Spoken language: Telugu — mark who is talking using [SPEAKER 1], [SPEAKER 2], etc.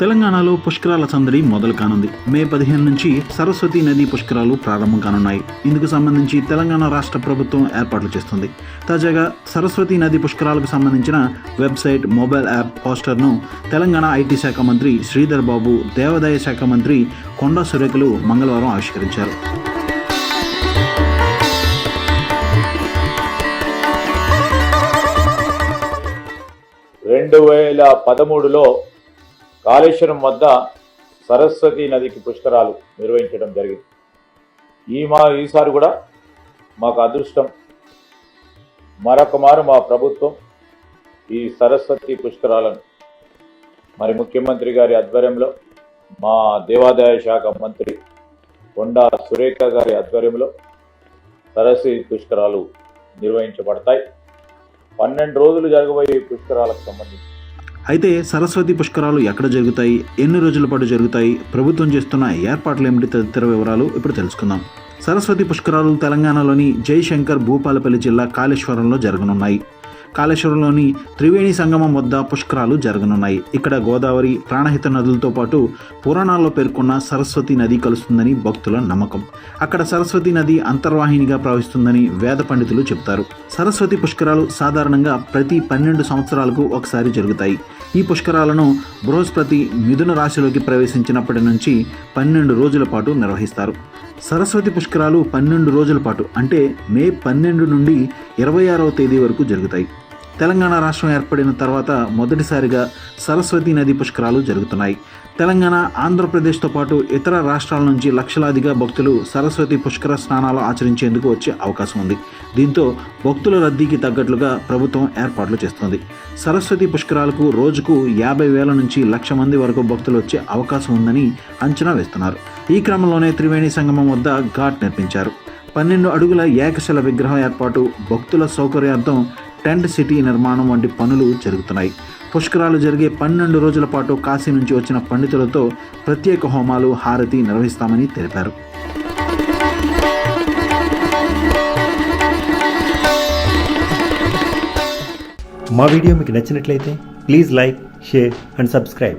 [SPEAKER 1] తెలంగాణలో పుష్కరాల సందడి మొదలు కానుంది. మే పదిహేను నుంచి సరస్వతి నది పుష్కరాలు ప్రారంభం కానున్నాయి. ఇందుకు సంబంధించి తెలంగాణ రాష్ట్ర ప్రభుత్వం ఏర్పాట్లు చేస్తుంది. తాజాగా సరస్వతి నది పుష్కరాలకు సంబంధించిన వెబ్సైట్ మొబైల్ యాప్ పోస్టర్ను తెలంగాణ ఐటీ శాఖ మంత్రి శ్రీధర్ బాబు దేవాదాయ శాఖ మంత్రి కొండా సురేఖలు మంగళవారం ఆవిష్కరించారు.
[SPEAKER 2] రెండు వేల పదమూడులో కాళేశ్వరం వద్ద సరస్వతి నదికి పుష్కరాలు నిర్వహించడం జరిగింది. ఈ మా ఈసారి కూడా మాకు అదృష్టం. మరొక మారు మా ప్రభుత్వం ఈ సరస్వతి పుష్కరాలను. మరి ముఖ్యమంత్రి గారి ఆధ్వర్యంలో మా దేవాదాయ శాఖ మంత్రి కొండా సురేఖ గారి ఆధ్వర్యంలో సరస్వతి పుష్కరాలు నిర్వహించబడతాయి. పన్నెండు రోజులు జరగబోయే ఈ పుష్కరాలకు సంబంధించి
[SPEAKER 1] అయితే సరస్వతి పుష్కరాలు ఎక్కడ జరుగుతాయి? ఎన్ని రోజుల పాటు జరుగుతాయి? ప్రభుత్వం చేస్తున్న ఏర్పాట్లు ఏమిటి? తదితర వివరాలు ఇప్పుడు తెలుసుకుందాం. సరస్వతి పుష్కరాలు తెలంగాణలోని జయశంకర్ భూపాలపల్లి జిల్లా కాళేశ్వరంలో జరగనున్నాయి. కాళేశ్వరంలోని త్రివేణి సంగమం వద్ద పుష్కరాలు జరగనున్నాయి. ఇక్కడ గోదావరి ప్రాణహిత నదులతో పాటు పురాణాల్లో పేర్కొన్న సరస్వతి నది కలుస్తుందని భక్తుల నమ్మకం. అక్కడ సరస్వతి నది అంతర్వాహినిగా ప్రవహిస్తుందని వేద పండితులు చెప్తారు సరస్వతి పుష్కరాలు సాధారణంగా ప్రతి పన్నెండు సంవత్సరాలకు ఒకసారి జరుగుతాయి. ఈ పుష్కరాలను బృహస్పతి మిథున రాశిలోకి ప్రవేశించినప్పటి నుంచి పన్నెండు రోజుల పాటు నిర్వహిస్తారు. సరస్వతి పుష్కరాలు పన్నెండు రోజుల పాటు అంటే మే పన్నెండు నుండి ఇరవై ఆరవ తేదీ వరకు జరుగుతాయి. తెలంగాణ రాష్ట్రం ఏర్పడిన తర్వాత మొదటిసారిగా సరస్వతి నది పుష్కరాలు జరుగుతున్నాయి. తెలంగాణ ఆంధ్రప్రదేశ్తో పాటు ఇతర రాష్ట్రాల నుంచి లక్షలాదిగా భక్తులు సరస్వతి పుష్కర స్నానాలు ఆచరించేందుకు వచ్చే అవకాశం ఉంది. దీంతో భక్తుల రద్దీకి తగ్గట్లుగా ప్రభుత్వం ఏర్పాట్లు చేస్తోంది. సరస్వతి పుష్కరాలకు రోజుకు యాభై వేల నుంచి లక్ష మంది వరకు భక్తులు వచ్చే అవకాశం ఉందని అంచనా వేస్తున్నారు. ఈ క్రమంలోనే త్రివేణి సంగమం వద్ద ఘాట్ నిర్మించారు. పన్నెండు అడుగుల ఏకశిల విగ్రహం ఏర్పాటు భక్తుల సౌకర్యార్థం టెంట్ సిటీ నిర్మాణం వంటి పనులు జరుగుతున్నాయి. పుష్కరాలు జరిగే పన్నెండు రోజుల పాటు కాశీ నుంచి వచ్చిన పండితులతో ప్రత్యేక హోమాలు హారతి నిర్వహిస్తామని తెలిపారు.
[SPEAKER 3] మా వీడియో మీకు నచ్చినట్లయితే please like share and subscribe.